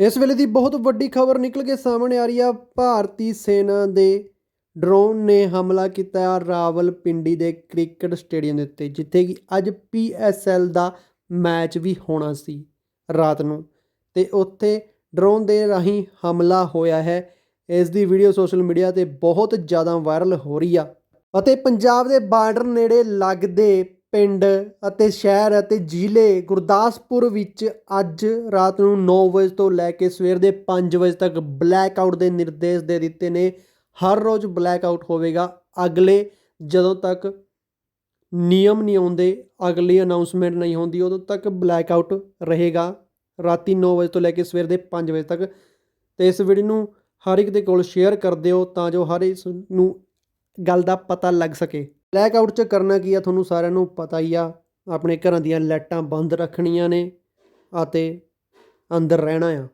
ਇਸ ਵੇਲੇ ਦੀ ਬਹੁਤ ਵੱਡੀ ਖਬਰ ਨਿਕਲ ਕੇ ਸਾਹਮਣੇ ਆ ਰਹੀ ਆ। ਭਾਰਤੀ ਸੈਨਾ ਦੇ ਡਰੋਨ ਨੇ ਹਮਲਾ ਕੀਤਾ ਰਾਵਲਪਿੰਡੀ ਦੇ ਕ੍ਰਿਕਟ ਸਟੇਡੀਅਮ ਦੇ ਉੱਤੇ, ਜਿੱਥੇ ਕਿ ਅੱਜ ਪੀਐਸਐਲ ਦਾ ਮੈਚ ਵੀ ਹੋਣਾ ਸੀ ਰਾਤ ਨੂੰ। ਤੇ ਉੱਥੇ ਡਰੋਨ ਦੇ ਰਾਹੀਂ ਹਮਲਾ ਹੋਇਆ ਹੈ। ਇਸ ਦੀ ਵੀਡੀਓ ਸੋਸ਼ਲ ਮੀਡੀਆ ਤੇ ਬਹੁਤ ਜ਼ਿਆਦਾ ਵਾਇਰਲ ਹੋ ਰਹੀ ਆ। ਅਤੇ ਪੰਜਾਬ ਦੇ ਬਾਰਡਰ ਨੇੜੇ ਲੱਗਦੇ ਪਿੰਡ ਅਤੇ ਸ਼ਹਿਰ ਅਤੇ ਜ਼ਿਲ੍ਹੇ ਗੁਰਦਾਸਪੁਰ ਵਿੱਚ ਅੱਜ ਰਾਤ ਨੂੰ 9 ਵਜੇ ਤੋਂ ਲੈ ਕੇ ਸਵੇਰ ਦੇ 5 ਵਜੇ ਤੱਕ ਬਲੈਕ ਆਊਟ ਦੇ ਨਿਰਦੇਸ਼ ਦੇ ਦਿੱਤੇ ਨੇ। ਹਰ ਰੋਜ਼ ਬਲੈਕ ਆਊਟ ਹੋਵੇਗਾ। ਅਗਲੇ ਜਦੋਂ ਤੱਕ ਨਿਯਮ ਨਹੀਂ ਆਉਂਦੇ, ਅਗਲੀ ਅਨਾਉਂਸਮੈਂਟ ਨਹੀਂ ਹੁੰਦੀ, ਉਦੋਂ ਤੱਕ ਬਲੈਕ ਆਊਟ ਰਹੇਗਾ। ਰਾਤੀ 9 ਵਜੇ ਤੋਂ ਲੈ ਕੇ ਸਵੇਰ ਦੇ 5 ਵਜੇ ਤੱਕ। ਤੇ ਇਸ ਵੀਡੀਓ ਨੂੰ ਹਰ ਇੱਕ ਦੇ ਕੋਲ ਸ਼ੇਅਰ ਕਰ ਦਿਓ ਤਾਂ ਜੋ ਹਰ ਇਸ ਨੂੰ ਗੱਲ ਦਾ ਪਤਾ ਲੱਗ ਸਕੇ। ਬਲੈਕ ਆਊਟ 'ਚ ਕਰਨਾ ਕੀ ਆ ਤੁਹਾਨੂੰ ਸਾਰਿਆਂ ਨੂੰ ਪਤਾ ਹੀ ਆ। ਆਪਣੇ ਘਰਾਂ ਦੀਆਂ ਲਾਈਟਾਂ ਬੰਦ ਰੱਖਣੀਆਂ ਨੇ ਅਤੇ ਅੰਦਰ ਰਹਿਣਾ ਆ।